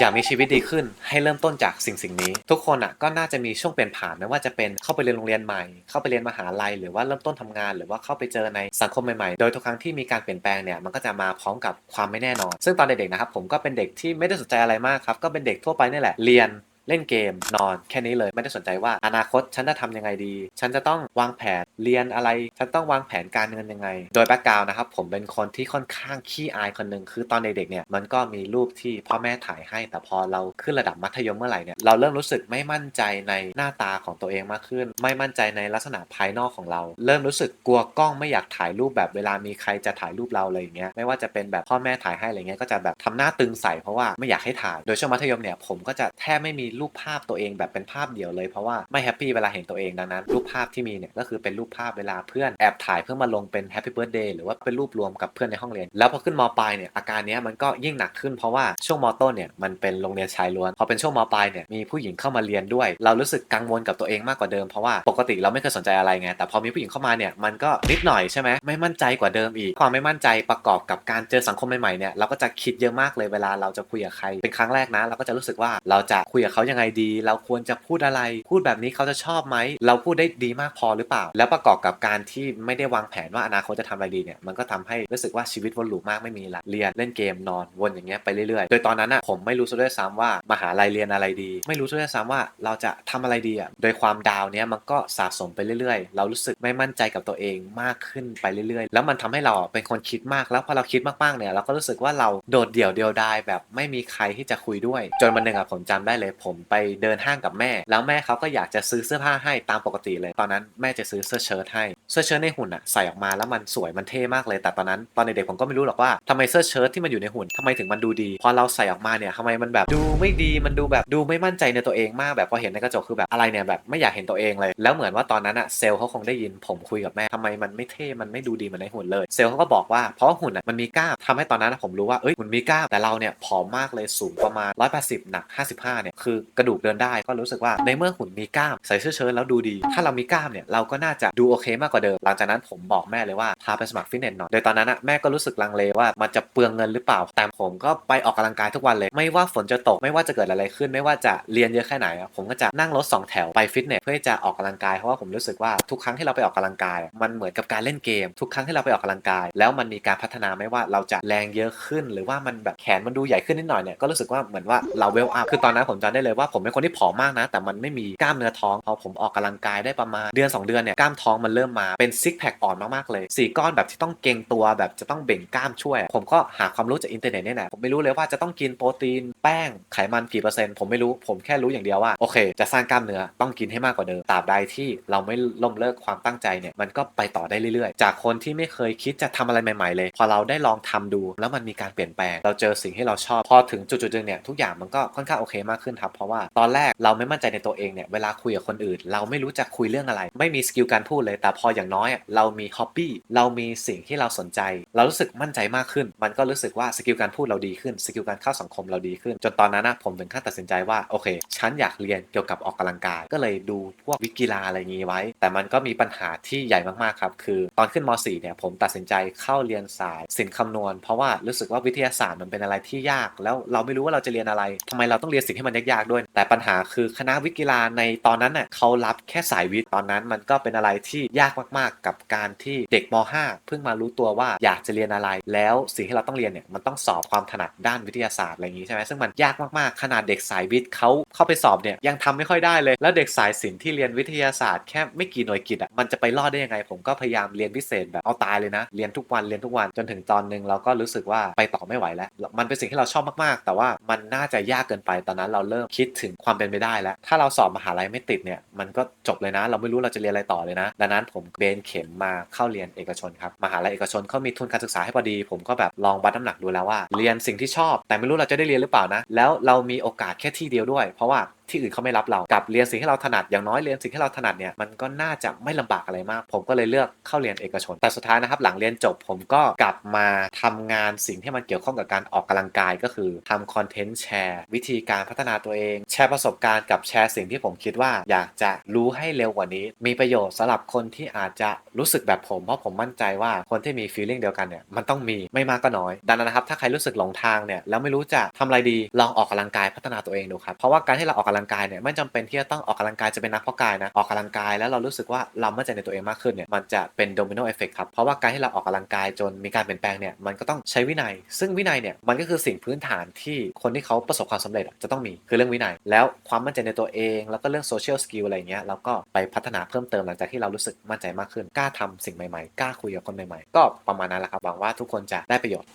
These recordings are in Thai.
อยากมีชีวิตดีขึ้นให้เริ่มต้นจากสิ่งสิ่งนี้ ทุกคนอะก็น่าจะมีช่วงเปลี่ยนผ่านไม่ว่าจะเป็นเข้าไปเรียนโรงเรียนใหม่ เข้าไปเรียนมหาลัย หรือว่าเริ่มต้นทำงาน หรือว่าเข้าไปเจอในสังคมใหม่ๆ โดยทุกครั้งที่มีการเปลี่ยนแปลงเนี่ยมันก็จะมาพร้อมกับความไม่แน่นอน ซึ่งตอนเด็กๆนะครับผมก็เป็นเด็กที่ไม่ได้สนใจอะไรมากครับก็เป็นเด็กทั่วไปนี่แหละเรียน เล่นเกมนอนแค่นี้เลยไม่ได้สนใจว่าอนาคตฉันจะทำยังไงดี ฉันจะต้องวางแผนเรียนอะไร ฉันต้องวางแผนการเงินยังไง โดยแบ็กกราวนะครับ ผมเป็นคนที่ค่อนข้างขี้อายคนหนึ่งคือตอนเด็กๆเนี่ยมันก็มีรูปที่พ่อแม่ถ่ายให้ แต่พอเราขึ้นระดับมัธยมเมื่อไหร่เนี่ยเราเริ่มรู้สึกไม่มั่นใจในหน้าตาของตัวเองมากขึ้น ไม่มั่นใจในลักษณะภายนอกของเรา เริ่มรู้สึกกลัวกล้องไม่อยากถ่ายรูปแบบเวลามีใครจะถ่ายรูปเราอะไรอย่างเงี้ยไม่ว่าจะเป็นแบบพ่อแม่ถ่ายให้อะไรเงี้ยก็จะแบบทำหน้าตึงใส่เพราะว่าไม่อยากให้ถ่าย โดยช่วงมัธยมเนี่ยผมก็จะแทบไม่มีรูปภาพตัวเองแบบเป็นภาพเดียวเลยเพราะว่าไม่แฮปปี้เวลาเห็นตัวเองดังนั้น รูปภาพที่มีเนี่ยก็คือเป็นรูปภาพเวลาเพื่อนแอบถ่ายเพื่อมาลงเป็นแฮปปี้เบิร์ดเดย์หรือว่าเป็นรูปรวมกับเพื่อนในห้องเรียน แล้วพอขึ้นมปลายเนี่ยอาการนี้มันก็ยิ่งหนักขึ้นเพราะว่าช่วงมต้นเนี่ยมันเป็นโรงเรียนชายล้วนพอเป็นช่วงมปลายเนี่ยมีผู้หญิงเข้ามาเรียนด้วย เรารู้สึกกังวลกับตัวเองมากกว่าเดิมเพราะว่าปกติเราไม่เคยสนใจอะไรไงแต่พอมีผู้หญิงเข้ามาเนี่ยมันก็นิดหน่อยใช่ไหมไม่มั่นใจกว่าเดิมอีกความไม่มั่นใจประกอบกับการเจอสังคมใหม่ๆเนี่ยเราก็จะคิดเยอะมากเลยเวลาเราจะคุยกับใครเป็นครั้งแรกนะ เราก็จะรู้สึกว่าเราจะคุยกับเขายังไงดี เราควรจะพูดอะไร พูดแบบนี้เขาจะชอบไหม เราพูดได้ดีมากพอหรือเปล่า แล้วประกอบกับการที่ไม่ได้วางแผนว่าอนาคตจะทำอะไรดีเนี่ยมันก็ทำให้รู้สึกว่าชีวิตวนลูปมากไม่มีละเรียนเล่นเกมนอนวนอย่างเงี้ยไปเรื่อยๆ โดยตอนนั้นอะผมไม่รู้ซะด้วยซ้ำว่ามหาลัยเรียนอะไรดี ไม่รู้ซะด้วยซ้ำว่าเราจะทำอะไรดีอะโดยความดาวเนี้ยมันก็สะสมไปเรื่อยๆ เรารู้สึกไม่มั่นใจกับตัวเองมากขึ้นไปเรื่อยๆ แล้วมันทำให้เราเป็นคนคิดมากแล้วพอเราคิดมากๆเนี่ยเราก็รู้สึกว่าเราโดดเดี่ยวเดียวดายแบบไม่มีใครที่จะคุยด้วย จนวันหนึ่งอะผมจำได้เลย ผมไปเดินห้างกับแม่ แล้วแม่เขาก็อยากจะซื้อเสื้อผ้าให้ตามปกติเลย ตอนนั้นแม่จะซื้อเสื้อเชิ้ตให้ เสื้อเชิ้ตในหุ่นอะใส่ออกมาแล้วมันสวยมันเท่มากเลย แต่ตอนนั้นตอนเด็กๆผมก็ไม่รู้หรอกว่าทำไมเสื้อเชิ้ตที่มันอยู่ในหุ่นทำไมถึงมันดูดี พอเราใส่ออกมาเนี่ยทำไมมันแบบดูไม่ดีมันดูแบบดูไม่มั่นใจในตัวเองมากแบบพอเห็นในกระจกคือแบบอะไรเนี่ยแบบไม่อยากเห็นตัวเองเลย แล้วเหมือนว่าตอนนั้นอะเซลล์เขาคงได้ยินผมคุยกับแม่ทำไมมันไม่เท่มันไม่ดูดีเหมือนในหุ่นเลย เซลล์เขาก็บอกว่าเพราะหุ่นอะมันมีกล้ามทำให้ตอนนั้นผมรู้ว่าเอ้ยหุ่นมีกล้ามแต่เราเนี่ยผอมมากเลยสูงประมาณ180หนัก55เนี่ยคือกระดูกเดินได้ ก็รู้สึกว่าในเมื่อหุ่นมีกล้ามใส่เสื้อเชิ้ตแล้วดูดี ถ้าเรามีกล้ามเนี่ยเราก็น่าจะดูโอเคมากกว่าเดิม หลังจากนั้นผมบอกแม่เลยว่าพาไปสมัครฟิตเนสหน่อยโดยตอนนั้นอะแม่ก็รู้สึกลังเลว่ามันจะเปลืองเงินหรือเปล่า แต่ผมก็ไปออกกำลังกายทุกวันเลย ไม่ว่าฝนจะตกไม่ว่าจะเกิดอะไรขึ้น ไม่ว่าจะเรียนเยอะแค่ไหนอะผมก็จะนั่งรถสองแถวไปฟิตเนสเพื่อจะออกกำลังกายเพราะว่าผมรู้สึกว่าทุกครั้งที่เราไปออกกำลังกาย มันเหมือนกับการเล่นเกม ทุกครั้งที่เราไปออกกำลังกาย แล้วมันมีการพัฒนาไม่ว่าเราจะแรงเยอะขึ้น หรือว่ามันแบบแขนมันดูใหญ่ขึ้นนิดหน่อยเนี่ยก็รู้สึกว่าเหมือนว่าเราเวลอัพคือตอนนั้นผมจำได้เลยว่าผมเป็นคนที่ผอมมากนะ แต่มันไม่มีกล้ามเนื้อท้องพอผมออกกำลังกายได้ประมาณเดือน 2 เดือนเนี่ยกล้ามท้องมันเริ่มมาเป็นซิกแพคอ่อนมากๆเลยสี่ก้อนแบบที่ต้องเกรงตัวแบบจะต้องเบ่งกล้ามช่วย ผมก็หาความรู้จากอินเทอร์เน็ตเนี่ยแหละผมไม่รู้เลยว่าจะต้องกินโปรตีนแป้งไขมันกี่เปอร์เซ็นต์ผมไม่รู้ผมแค่รู้อย่างเดียวว่าโอเค จะสร้างกล้ามเนื้อต้องกินให้มากกว่าเดิมตราบใดที่เราไม่ล้มเลิกความตั้งใจเนี่ยมันก็ไปต่อได้เรื่อยๆ จากคนที่ไม่เคยคิดจะทำอะไรใหม่ๆ เลย พอเราได้ลองทำดู แล้วมันมีการเปลี่ยนแปลง เราเจอสิ่งที่เราชอบ พอถึงจุดๆนึงเนี่ยทุกอย่างมันก็ค่อนข้างโอเคมากขึ้นครับเพราะว่าตอนแรกเราไม่มั่นใจในตัวเองเนี่ยเวลาคุยกับคนอื่น เราไม่รู้จะคุยเรื่องอะไร ไม่มีสกิลการพูดเลยแต่พออย่างน้อย เรามีฮ็อบบี้เรามีสิ่งที่เราสนใจ เรารู้สึกมั่นใจมากขึ้น มันก็รู้สึกว่าสกิลการพูดเราดีขึ้นสกิลการเข้าสังคมเราดีขึ้น จนตอนนั้นนะผมถึงขั้นตัดสินใจว่าโอเคฉันอยากเรียนเกี่ยวกับออกกำลังกาย ก็เลยดูพวกวิกีฬาอะไรงี้ไว้ แต่มันก็มีปัญหาที่ใหญ่มากๆครับคือ ตอนขึ้นม .4 เนี่ยผมตัดสินใจเข้าเรียนสายศิลป์คำนวณ เพราะว่ารู้สึกว่าวิทยาศาสตร์มันเป็นอะไรที่ยาก แล้วเราไม่รู้ว่าเราจะเรียนอะไรทำไมเราต้องเรียนสิ่งที่มันยากด้วย แต่ปัญหาคือคณะวิทย์กีฬาในตอนนั้นน่ะเขารับแค่สายวิทย์ตอนนั้นมันก็เป็นอะไรที่ยากมากๆ กับการที่เด็กม .5 เพิ่งมารู้ตัวว่าอยากจะเรียนอะไร แล้วสิ่งที่เราต้องเรียนเนี่ยมันต้องสอบความถนัดด้านวิทยาศาสตร์อะไรอย่างนี้ใช่ไหมซึ่งมันยากมากๆ ขนาดเด็กสายวิทย์เขาเข้าไปสอบเนี่ยยังทำไม่ค่อยได้เลย แล้วเด็กสายศิลป์ที่เรียนวิทยาศาสตร์แค่ไม่กี่หน่วยกิตอะมันจะไปรอดได้ยังไง ผมก็พยายามเรียนพิเศษแบบเอาตายเลยนะ เรียนทุกวันเรียนทุกวันจนถึงตอนหนึ่งเราก็รู้สึกว่าไปต่อไม่ไหวแล้ว มันเป็นสิ่งที่เราชอบมากๆ แต่ว่ามันน่าจะยากเกินไปตอนนั้นเราเริ่มคิดถึงความเป็นไปได้แล้ว ถ้าเราสอบมหาลัยไม่ติดเนี่ย มันก็จบเลยนะ เราไม่รู้เราจะเรียนอะไรต่อเลยนะ ดังนั้นผมเบนเข็มมาเข้าเรียนเอกชนครับ มหาลัยเอกชนเขามีทุนการศึกษาให้พอดี ผมก็แบบลองวัดน้ำหนักดูแล้วว่า เรียนสิ่งที่ชอบ แต่ไม่รู้เราจะได้เรียนหรือเปล่านะ แล้วเรามีโอกาสแค่ที่เดียวด้วย เพราะว่า ที่อื่นเขาไม่รับเรากับเรียนสิ่งที่เราถนัดอย่างน้อยเรียนสิ่งที่เราถนัดเนี่ยมันก็น่าจะไม่ลำบากอะไรมาก ผมก็เลยเลือกเข้าเรียนเอกชน แต่สุดท้ายนะครับหลังเรียนจบผมก็กลับมาทำงานสิ่งที่มันเกี่ยวข้องกับการออกกำลังกายก็คือทำคอนเทนต์แชร์วิธีการพัฒนาตัวเอง แชร์ประสบการณ์กับแชร์สิ่งที่ผมคิดว่า อยากจะรู้ให้เร็วกว่านี้ มีประโยชน์สำหรับคนที่อาจจะรู้สึกแบบผมเพราะผมมั่นใจว่าคนที่มี feeling เดียวกันเนี่ยมันต้องมีไม่มากก็น้อย ดังนั้นนะครับถ้าใครรู้สึกหลงทางเนี่ยแล้วไม่รู้จะทำอะไรดีลองออกกำลังกายพัฒนาตัวเองดูครับเพราะว่าการที่เราออกกลังกายเนี่ยไม่จำเป็นที่จะต้องออกกำลังกายจะเป็นนักเพาะกายนะออกกำลังกายแล้วเรารู้สึกว่าเรามั่นใจในตัวเองมากขึ้นเนี่ยมันจะเป็นโดมิโนเอฟเฟกครับเพราะว่าการที่เราออกกำลังกายจนมีการเปลี่ยนแปลงเนี่ยมันก็ต้องใช้วินัย ซึ่งวินัยเนี่ยมันก็คือสิ่งพื้นฐานที่คนที่เขาประสบความสำเร็จจะต้องมีคือเรื่องวินัย แล้วความมั่นใจในตัวเอง แล้วก็เรื่องโซเชียลสกิลอะไรเงี้ยเราก็ไปพัฒนาเพิ่มเติมหลังจากที่เรารู้สึกมั่นใจมากขึ้นกล้าทำสิ่งใหม่ๆกล้าคุยกับคนใหม่ๆ ก็ประมาณนั้นแหละครับหวังว่าทุกคนจะได้ประโยชน์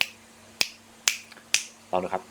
ลองดูครับ